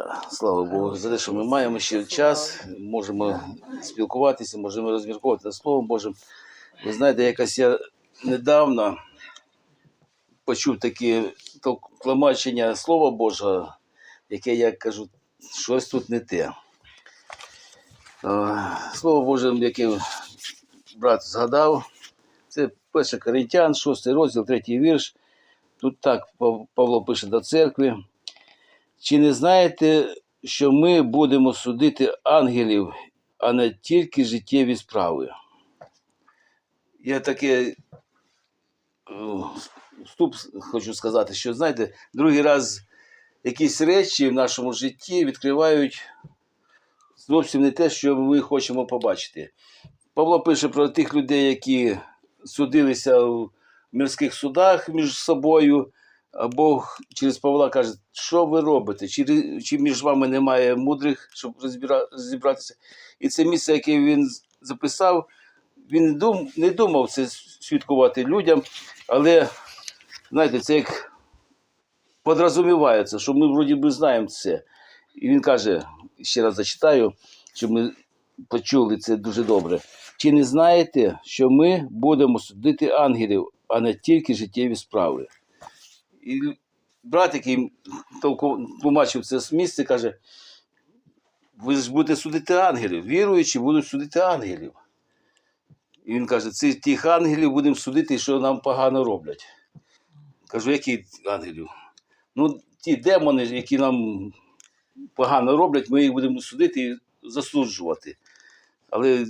Да, слава Богу, за те, що ми маємо ще час, можемо спілкуватися, можемо розмірковувати Словом Божим. Ви знаєте, якось я недавно почув таке тлумачення Слова Божого, яке я кажу, щось тут не те. Слово Боже, яке брат згадав, це 1 Коринтян, 6 розділ, 3 вірш. Тут так Павло пише до церкви. Чи не знаєте, що ми будемо судити ангелів, а не тільки життєві справи? Я таке е, вступ хочу сказати, що знаєте, другий раз якісь речі в нашому житті відкривають зовсім не те, що ми хочемо побачити. Павло пише про тих людей, які судилися в мирських судах між собою, Бог через Павла каже, що ви робите? Чи, чи між вами немає мудрих, щоб розібратися? І це місце, яке він записав, він дум, не думав це свідкувати людям, але знаєте, це як подрозумівається, що ми вроді би знаємо це. І він каже, ще раз зачитаю, щоб ми почули це дуже добре. Чи не знаєте, що ми будемо судити ангелів, а не тільки життєві справи? І брат, який тлумачив це місце, каже: ви ж будете судити ангелів, віруючі будуть судити ангелів. І він каже, це тих ангелів будемо судити, що нам погано роблять. Кажу, які ангелів? Ну, ті демони, які нам погано роблять, ми їх будемо судити і засуджувати. Але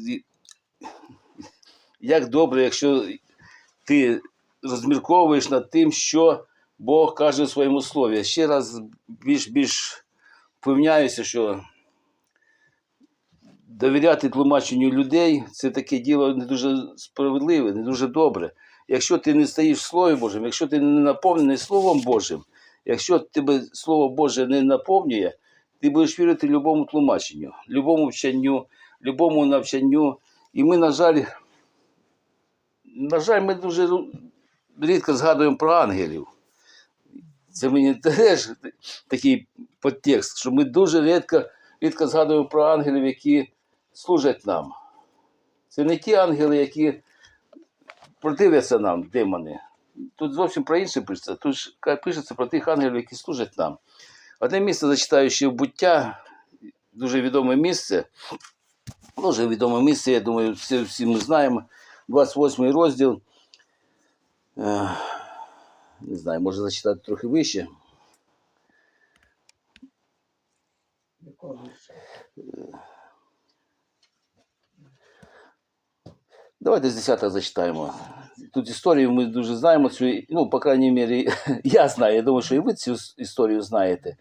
як добре, якщо ти розмірковуєш над тим, що Бог каже у своєму слові. Ще раз більш більш впевняюся, що довіряти тлумаченню людей це таке діло не дуже справедливе, не дуже добре. Якщо ти не стоїш в Слові Божим, якщо ти не наповнений Словом Божим, якщо тебе Слово Боже не наповнює, ти будеш вірити любому тлумаченню, любому вченню, любому навчанню. І ми, на жаль, на жаль, ми дуже рідко згадуємо про ангелів. Це мені теж такий підтекст, що ми дуже рідко, рідко згадуємо про ангелів, які служать нам. Це не ті ангели, які противляться нам, демони. Тут зовсім про інше пишеться. Тут ж пишеться про тих ангелів, які служать нам. Одне місце зачитаю ще в буття, дуже відоме місце. Дуже відоме місце, я думаю, всі, всі ми знаємо. 28 розділ. Не знаю, може зачитати трохи вище. Давайте з 10 зачитаємо. Тут історію ми дуже знаємо, цю, ну, по крайній мірі, я знаю, я думаю, що і ви цю історію знаєте.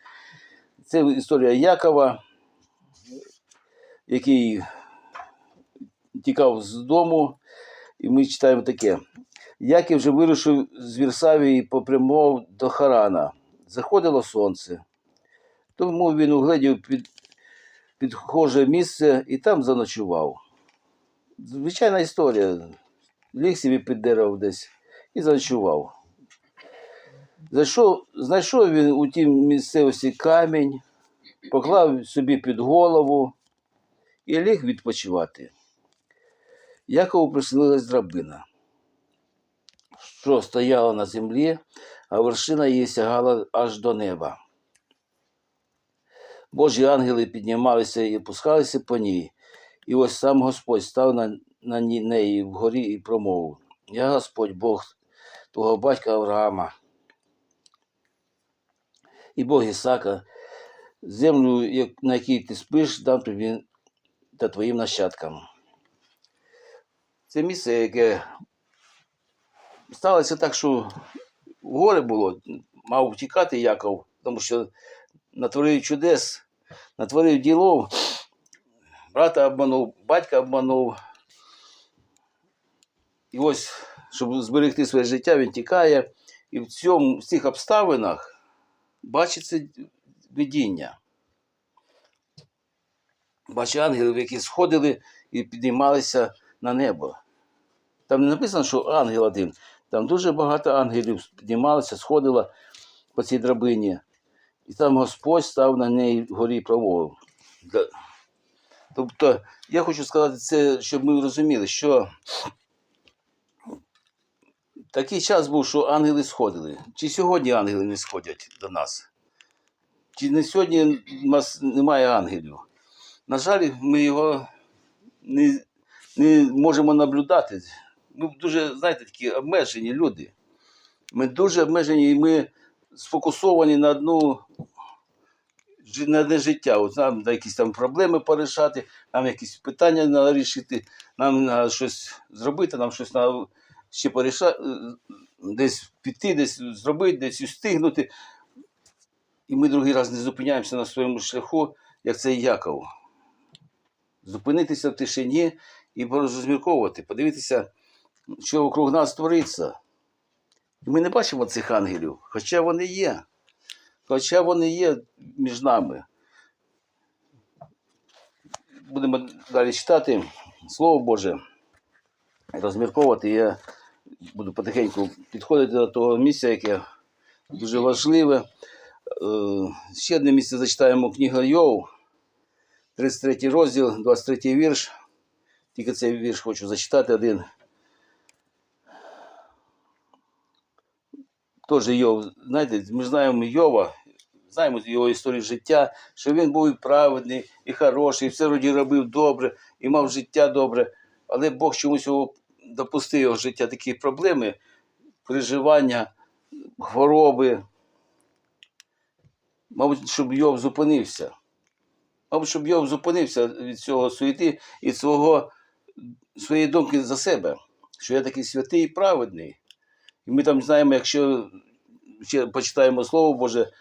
Це історія Якова, який тікав з дому, і ми читаємо таке. Яків вже вирушив з Вірсавії і попрямував до Харана. Заходило сонце. Тому він угледів під, підхоже місце і там заночував. Звичайна історія. Ліг собі під дерево десь і заночував. Зайшов, знайшов він у тій місцевості камінь, поклав собі під голову і ліг відпочивати. Якову приснилась драбина, що стояла на землі, а вершина її сягала аж до неба. Божі ангели піднімалися і опускалися по ній, і ось сам Господь став на, на неї вгорі і промовив: Я Господь Бог твого батька Авраама і Бог Ісака, землю, на якій ти спиш, дам тобі та твоїм нащадкам. Це місце, яке сталося так, що горе було, мав втікати Яков, тому що натворив чудес, натворив ділов, брата обманув, батька обманув. І ось, щоб зберегти своє життя, він тікає. І в цьому, в цих обставинах бачиться видіння. Бачить ангелів, які сходили і піднімалися на небо. Там не написано, що ангел один. Там дуже багато ангелів піднімалися, сходило по цій драбині. і там Господь став на ній горі промовив. Тобто, я хочу сказати це, щоб ми розуміли, що такий час був, що ангели сходили. Чи сьогодні ангели не сходять до нас? Чи не сьогодні у нас немає ангелів? На жаль, ми його не, не можемо наблюдати. Ми дуже, знаєте, такі обмежені люди. Ми дуже обмежені і ми сфокусовані на одну на одне життя. От нам на якісь там проблеми порішати, нам якісь питання треба рішити, нам треба щось зробити, нам щось треба ще порішати, десь піти, десь зробити, десь встигнути. І ми другий раз не зупиняємося на своєму шляху, як цей Яков. Зупинитися в тишині і порозмірковувати, подивитися, що вокруг нас твориться. І ми не бачимо цих ангелів, хоча вони є. Хоча вони є між нами. Будемо далі читати Слово Боже, розмірковувати. Я буду потихеньку підходити до того місця, яке дуже важливе. Е, Ще одне місце зачитаємо книга Йов, 33 розділ, 23 вірш. Тільки цей вірш хочу зачитати один. Теж Йов, знаєте, ми знаємо Йова, знаємо його історію життя, що він був і праведний, і хороший, і все вроді робив добре, і мав життя добре. Але Бог чомусь його допустив його життя такі проблеми, переживання, хвороби. Мабуть, щоб Йов зупинився. Мабуть, щоб Йов зупинився від цього суєти і свого, своєї думки за себе, що я такий святий і праведний. І ми там знаємо, якщо ще почитаємо Слово Боже,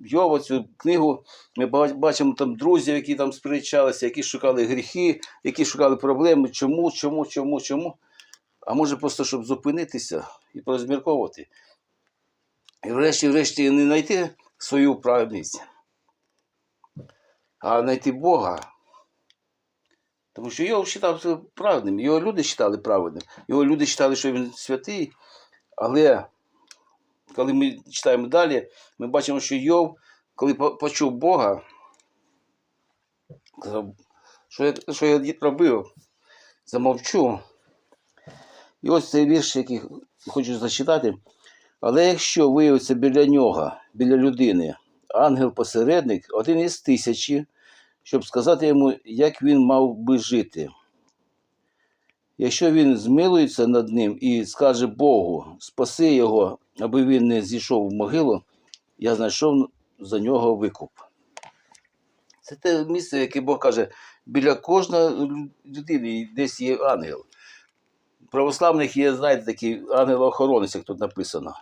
Йова, цю книгу, ми бачимо там друзів, які там сперечалися, які шукали гріхи, які шукали проблеми, чому, чому, чому, чому. А може просто, щоб зупинитися і порозмірковувати. І врешті-врешті не знайти свою праведність, а знайти Бога. Тому що його вважав праведним, його люди вважали праведним, його люди вважали, що він святий, але коли ми читаємо далі, ми бачимо, що Йов, коли почув Бога, що я, що я робив, замовчу. І ось цей вірш, який хочу зачитати. Але якщо виявиться біля нього, біля людини, ангел-посередник, один із тисячі, щоб сказати йому, як він мав би жити. Якщо він змилується над ним і скаже Богу, спаси його, аби він не зійшов в могилу, я знайшов за нього викуп. Це те місце, яке Бог каже, біля кожної людини десь є ангел. Православних є, знаєте, такий ангел-охоронець, як тут написано,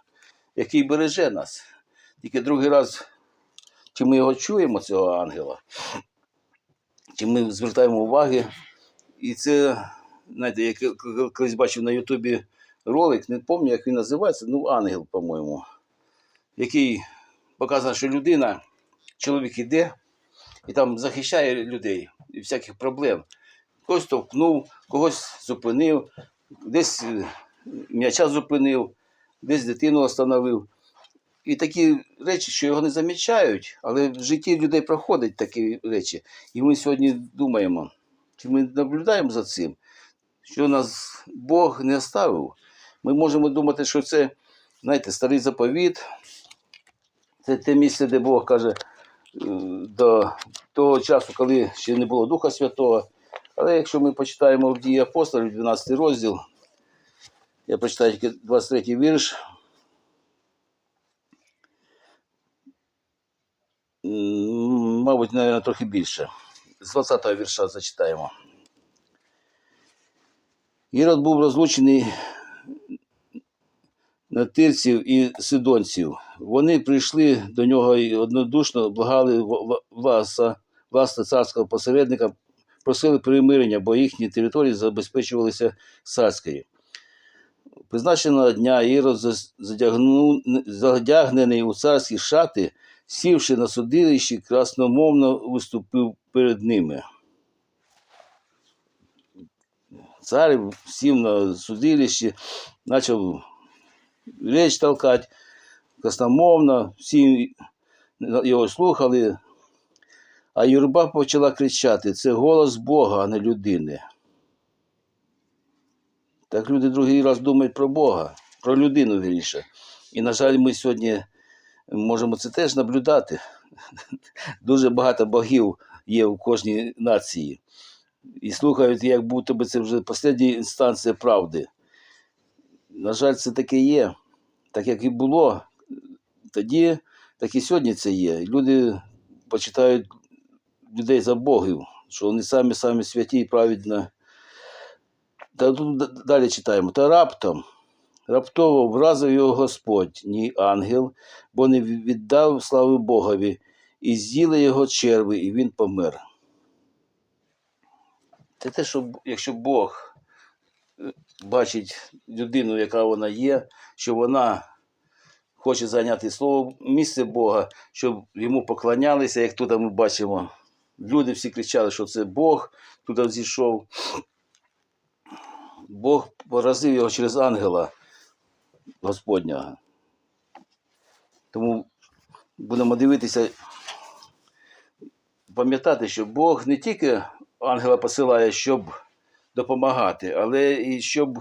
який береже нас. Тільки другий раз, чи ми його чуємо, цього ангела, чи ми звертаємо уваги. І це, знаєте, я колись бачив на Ютубі ролик, не пам'ятаю, як він називається, ну, ангел, по-моєму, який показує, що людина, чоловік іде і там захищає людей від всяких проблем. Когось товкнув, когось зупинив, десь е, м'яча зупинив, десь дитину остановив. І такі речі, що його не замічають, але в житті людей проходять такі речі. І ми сьогодні думаємо, чи ми наблюдаємо за цим, що нас Бог не оставив. Ми можемо думати, що це, знаєте, старий заповіт, це те місце, де Бог каже, е, до того часу, коли ще не було Духа Святого. Але якщо ми почитаємо в дії апостолів, 12 розділ, я прочитаю тільки 23 вірш. Мабуть, навіть трохи більше. З 20 вірша зачитаємо. Ірод був розлучений на тирців і сидонців. Вони прийшли до нього і однодушно благали власа, власне царського посередника, просили примирення, бо їхні території забезпечувалися царською. Призначеного дня Ірод задягнений у царські шати, сівши на судилищі, красномовно виступив перед ними. Цар сів на судилищі, почав річ толкати, красномовно, всі його слухали. А юрба почала кричати: це голос Бога, а не людини. Так люди другий раз думають про Бога, про людину вірніше. І, на жаль, ми сьогодні можемо це теж наблюдати. Дуже багато богів є у кожній нації. І слухають, як будто би це вже остання інстанція правди. На жаль, це таке є. Так як і було тоді, так і сьогодні це є. Люди почитають людей за богів, що вони самі самі святі і праведні. Та тут далі читаємо. Та раптом, раптово вразив його Господь, ні ангел, бо не віддав слави Богові, і з'їли його черви, і він помер. Це те, що якщо Бог е, бачить людину, яка вона є, що вона хоче зайняти слово місце Бога, щоб йому поклонялися, як тут ми бачимо. Люди всі кричали, що це Бог туди зійшов. Бог поразив його через ангела Господнього. Тому будемо дивитися, пам'ятати, що Бог не тільки ангела посилає, щоб допомагати, але і щоб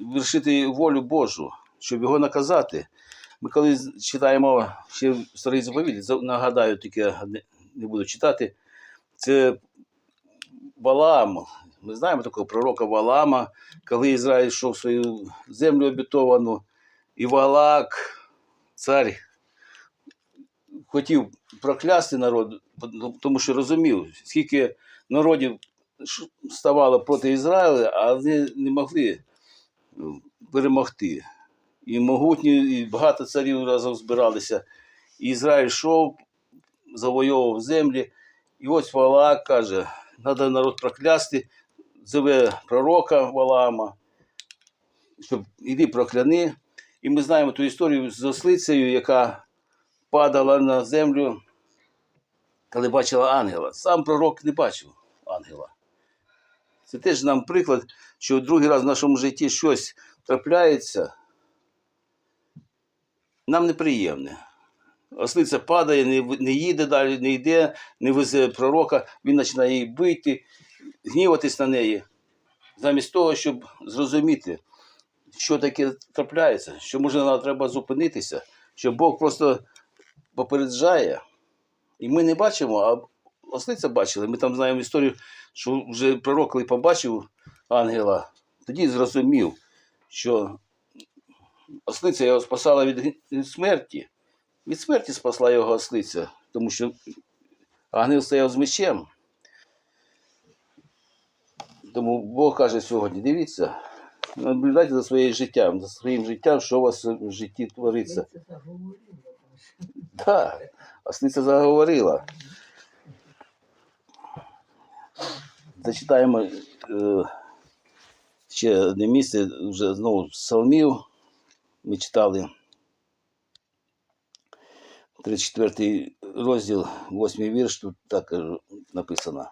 вершити волю Божу, щоб його наказати. Ми коли читаємо ще в старий заповіт, за- нагадаю, тільки не, буду читати, це Валаам. Ми знаємо такого пророка Валаама, коли Ізраїль йшов в свою землю обітовану, і Валак, цар, хотів проклясти народ, тому що розумів, скільки народів ставало проти Ізраїля, а вони не могли ну, перемогти. І могутні, і багато царів разом збиралися. І Ізраїль йшов, завойовував землі. І ось Валаак каже: треба народ проклясти, зове пророка Валаама, щоб іди прокляни. І ми знаємо ту історію з ослицею, яка падала на землю, коли бачила ангела. Сам пророк не бачив ангела. Це теж нам приклад, що другий раз в нашому житті щось трапляється, нам неприємне. Ослиця падає, не, не їде далі, не йде, не везе пророка, він починає її бити, гніватись на неї, замість того, щоб зрозуміти, що таке трапляється, що може нам треба зупинитися, що Бог просто попереджає. І ми не бачимо, а ослиця бачили. Ми там знаємо історію, що вже пророк, коли побачив ангела, тоді зрозумів, що ослиця його спасала від смерті. Від смерті спасла його ослиця, тому що ангел стояв з мечем. Тому Бог каже сьогодні: дивіться, наблюдайте за своїм життям, за своїм життям, що у вас в житті твориться. Так, ослиця заговорила. Зачитаємо е, ще одне місце, вже знову псалмів. Ми читали 34 розділ, 8 вірш, тут так е, написано.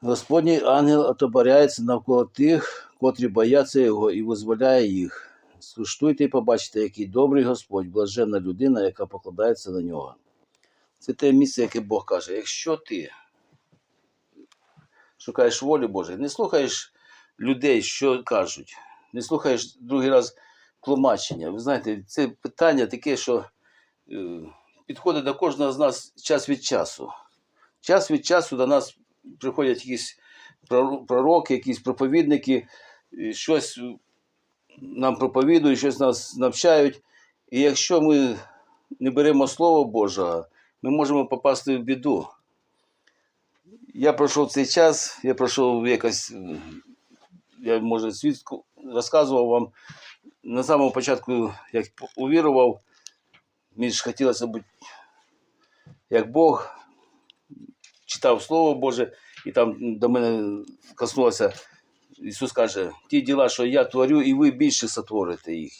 Господній ангел отоборяється навколо тих, котрі бояться його і визволяє їх. Скуштуйте і побачите, який добрий Господь, блаженна людина, яка покладається на нього. Це те місце, яке Бог каже. Якщо ти шукаєш волі Божої, не слухаєш людей, що кажуть, не слухаєш другий раз тлумачення. Ви знаєте, це питання таке, що е, підходить до кожного з нас час від часу. Час від часу до нас приходять якісь пророки, якісь проповідники, щось нам проповідують, щось нас навчають. І якщо ми не беремо Слово Божого, ми можемо попасти в біду. Я пройшов цей час, я пройшов якось, я може свідку розказував вам на самому початку, як увірував, мені ж хотілося бути як Бог, читав Слово Боже, і там до мене коснулося, Ісус каже, ті діла, що я творю, і ви більше сотворите їх.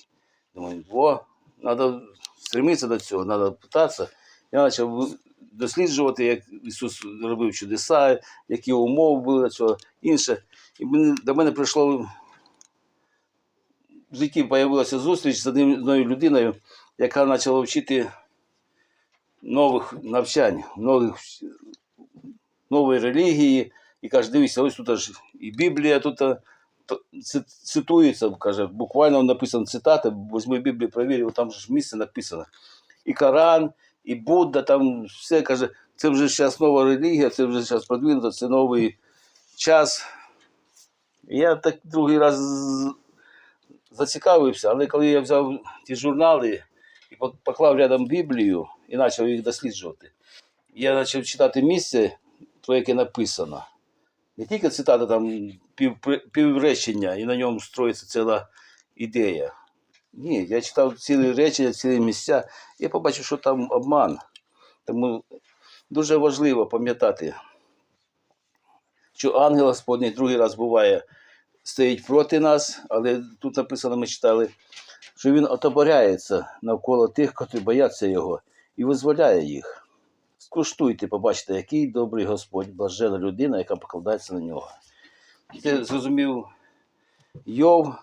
Думаю, о, треба стремитися до цього, треба питатися. Я почав досліджувати, як Ісус робив чудеса, які умови були цього, інше. І до мене прийшло в житті з'явилася зустріч з одною людиною, яка почала вчити нових навчань, нових, нової релігії. І каже, дивіться, ось тут аж і Біблія тут ци- цитується, каже, буквально написано цитата, візьми Біблію, провір, там ж місце написано. І Коран, і Будда, там все каже, це вже зараз нова релігія, це вже зараз продвинуто, це новий час. Я так другий раз зацікавився, але коли я взяв ті журнали і поклав рядом Біблію і почав їх досліджувати, я почав читати місце, про яке написано. Не тільки цитата там пів, півречення, і на ньому строїться ціла ідея. Ні, я читав цілі речення, цілі місця, я побачив, що там обман. Тому дуже важливо пам'ятати, що ангел Господній другий раз буває, стоїть проти нас, але тут написано, ми читали, що він отоборяється навколо тих, котрі бояться його, і визволяє їх. Скуштуйте, побачите, який добрий Господь, блажена людина, яка покладається на нього. Це зрозумів Йов.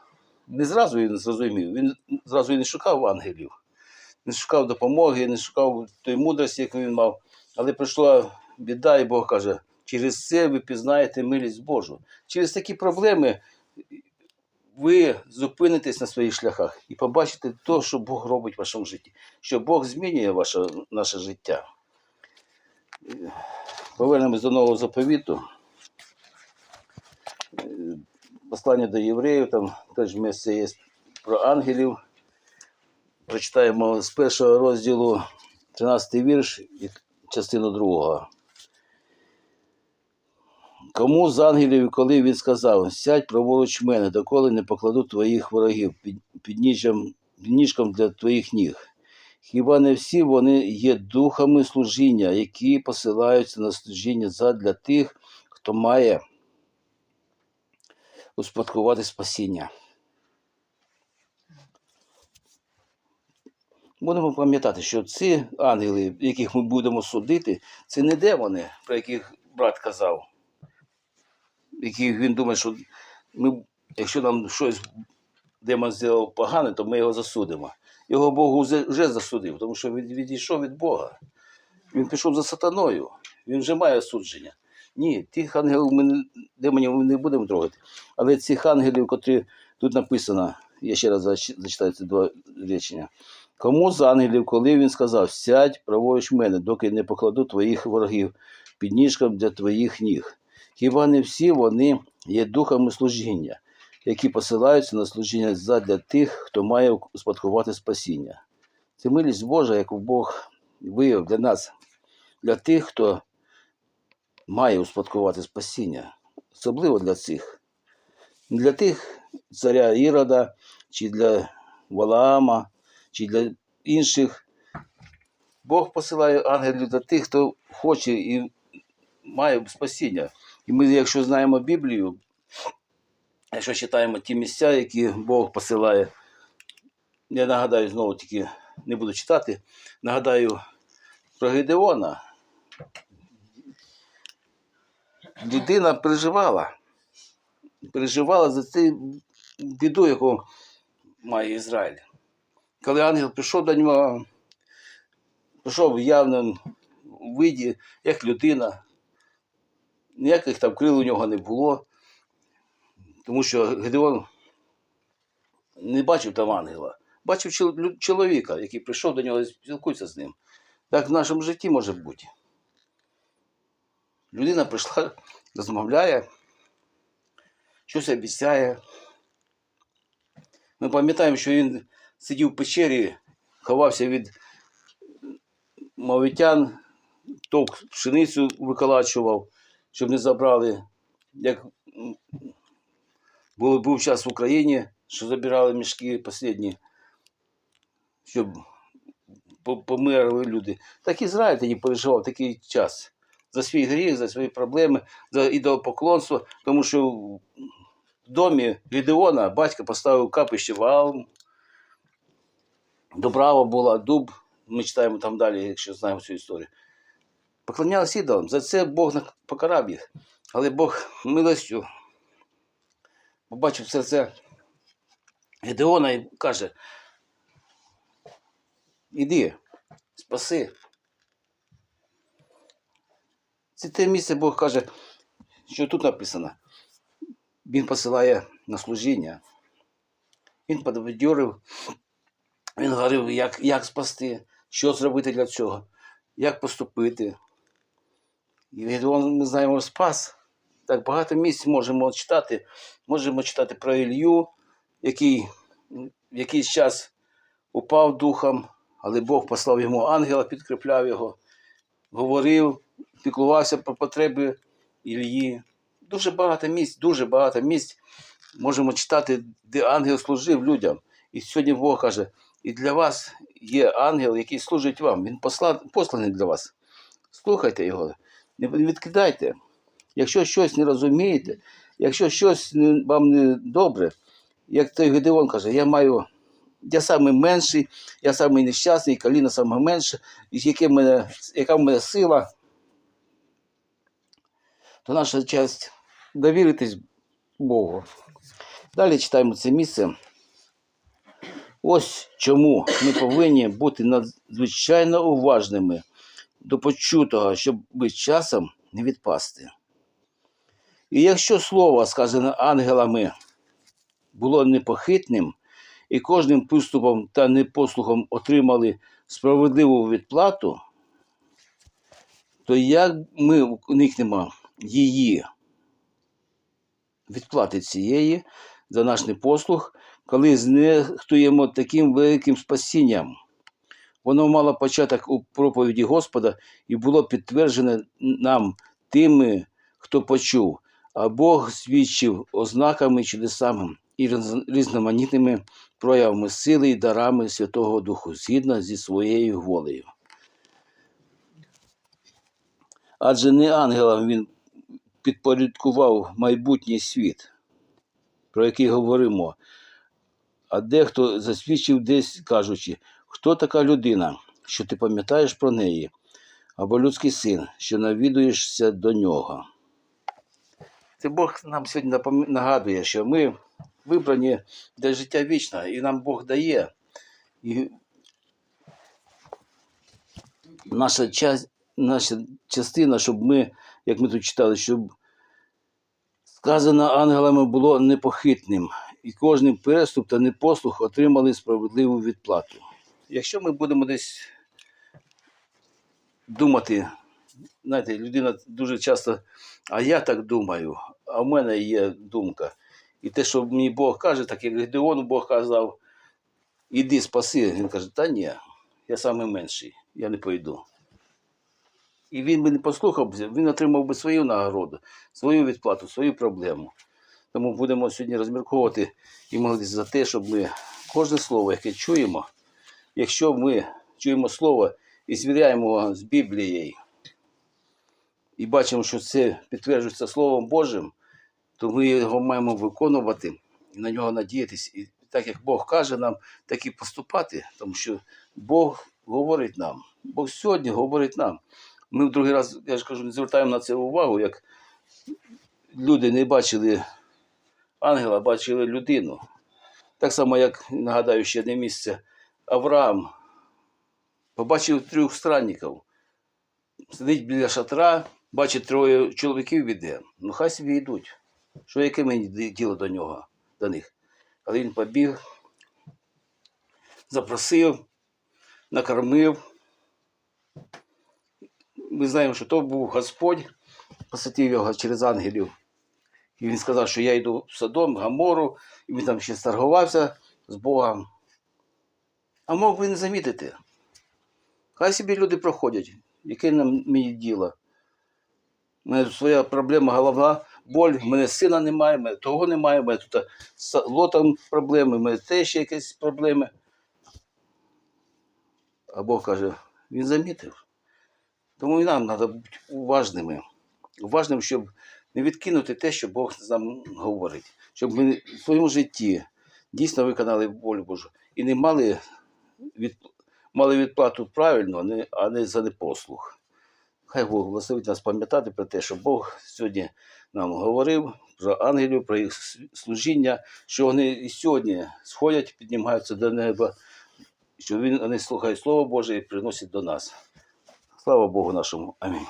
Не зразу він зрозумів, він зразу не шукав ангелів, не шукав допомоги, не шукав тої мудрості, яку він мав. Але прийшла біда, і Бог каже, через це ви пізнаєте милість Божу. Через такі проблеми ви зупинитесь на своїх шляхах і побачите те, що Бог робить в вашому житті, що Бог змінює ваше, наше життя. Повернемось до нового заповіту. Послання до євреїв, там теж місце є про ангелів. Прочитаємо з першого розділу 13 вірш і частину другого. Кому з ангелів, коли він сказав, сядь праворуч мене, доколи не покладу твоїх ворогів під, під, під ніжком для твоїх ніг. Хіба не всі вони є духами служіння, які посилаються на служіння задля тих, хто має успадкувати спасіння. Будемо пам'ятати, що ці ангели, яких ми будемо судити, це не демони, про яких брат казав, яких він думає, що ми, якщо нам щось демон зробив погане, то ми його засудимо. Його Бог вже засудив, тому що він відійшов від Бога. Він пішов за сатаною, він вже має судження. Ні, тих ангелів ми демонів ми не будемо трогати. Але цих ангелів, котрі тут написано, я ще раз зачитаю ці два речення. Кому з ангелів, коли він сказав, сядь праворуч мене, доки не покладу твоїх ворогів під ніжком для твоїх ніг. Хіба не всі вони є духами служіння, які посилаються на служіння задля тих, хто має успадкувати спасіння? Це милість Божа, яку Бог виявив для нас, для тих, хто має успадкувати спасіння, особливо для цих. Для тих царя Ірода, чи для Валаама, чи для інших. Бог посилає ангелів для тих, хто хоче і має спасіння. І ми, якщо знаємо Біблію, якщо читаємо ті місця, які Бог посилає, я нагадаю знову тільки не буду читати, нагадаю про Гедеона. Людина переживала. Переживала за цю біду, яку має Ізраїль. Коли ангел прийшов до нього, прийшов в явному виді, як людина, ніяких там крил у нього не було, тому що Гедеон не бачив там ангела, бачив чоловіка, який прийшов до нього і спілкується з ним. Так в нашому житті може бути. Людина прийшла, розмовляє, щось обіцяє. Ми пам'ятаємо, що він сидів в печері, ховався від мовитян, товк пшеницю виколачував, щоб не забрали. Як було, був час в Україні, що забирали мішки останні, щоб померли люди. Так Ізраїль тоді переживав такий час за свій гріх, за свої проблеми, за ідолопоклонство, тому що в домі Гідеона батько поставив капище Ваал, Добрава була, дуб, ми читаємо там далі, якщо знаємо цю історію. Поклонялися ідолам. За це Бог покарав їх. Але Бог милостю побачив серце Гедеона і каже: Іди, спаси. Це те місце Бог каже, що тут написано. Він посилає на служіння. Він підбадьорив, він говорив, як, як спасти, що зробити для цього, як поступити. І Гедеон, ми знаємо, спас. Так багато місць можемо читати. Можемо читати про Ілью, який в якийсь час упав духом, але Бог послав йому ангела, підкріпляв його, говорив, піклувався про потреби Ілії. Дуже багато місць, дуже багато місць можемо читати, де ангел служив людям. І сьогодні Бог каже, і для вас є ангел, який служить вам. Він посла- посланий для вас. Слухайте його, не відкидайте. Якщо щось не розумієте, якщо щось вам не добре, як той Гедеон каже, я маю, я самий менший, я самий нещасний, коліна саме менше, яка в мене сила, то наша честь довіритись Богу. Далі читаємо це місце. Ось чому ми повинні бути надзвичайно уважними до почутого, щоб часом не відпасти. І якщо слово, сказане ангелами, було непохитним, і кожним приступом та непослухом отримали справедливу відплату, то як ми уникнемо її відплати цієї за наш непослух, коли знехтуємо таким великим спасінням? Воно мало початок у проповіді Господа і було підтверджене нам тими, хто почув, а Бог свідчив ознаками, чудесами і різноманітними проявами сили і дарами Святого Духу згідно зі своєю волею. Адже не ангелам він підпорядкував майбутній світ, про який говоримо, а дехто засвідчив десь, кажучи, хто така людина, що ти пам'ятаєш про неї, або людський син, що навідуєшся до нього. Це Бог нам сьогодні нагадує, що ми вибрані для життя вічного, і нам Бог дає. І наша, час, наша частина, щоб ми, як ми тут читали, щоб сказано ангелами було непохитним, і кожен переступ та непослух отримали справедливу відплату. Якщо ми будемо десь думати, знаєте, людина дуже часто, а я так думаю, а в мене є думка. І те, що мені Бог каже, так як Гедеону Бог казав, іди спаси. Він каже, та ні, я самий менший, я не пойду. І він би не послухав, він отримав би свою нагороду, свою відплату, свою проблему. Тому будемо сьогодні розмірковувати і молитися за те, щоб ми кожне слово, яке чуємо, якщо ми чуємо слово і звіряємо з Біблією, і бачимо, що це підтверджується Словом Божим, то ми його маємо виконувати і на нього надіятись. І так як Бог каже нам, так і поступати, тому що Бог говорить нам. Бог сьогодні говорить нам. Ми в другий раз, я ж кажу, не звертаємо на це увагу, як люди не бачили ангела, бачили людину. Так само, як нагадаю ще одне місце, Авраам побачив трьох странників. Сидить біля шатра, бачить троє чоловіків іде. Ну хай собі йдуть. Що яке мені діло до нього, до них? Але він побіг, запросив, накормив. Ми знаємо, що то був Господь, посадив його через ангелів. І він сказав, що я йду в Содом, Гамору, і він там ще сторгувався з Богом. А мог би не замітити. Хай собі люди проходять. Яке нам мені діло? Мене своя проблема, головна боль, в мене сина немає, в мене того немає, в мене тут з лотом проблеми, в мене теж якісь проблеми. А Бог каже, він замітив. Тому і нам треба бути уважними. Уважним, щоб не відкинути те, що Бог нам говорить. Щоб ми в своєму житті дійсно виконали волю Божу і не мали, від, мали відплату правильно, а не за непослух. Хай Бог благословить нас пам'ятати про те, що Бог сьогодні нам говорив про ангелів, про їх служіння, що вони і сьогодні сходять, піднімаються до неба, що вони слухають Слово Боже і приносять до нас. Слава Богу нашому. Амінь.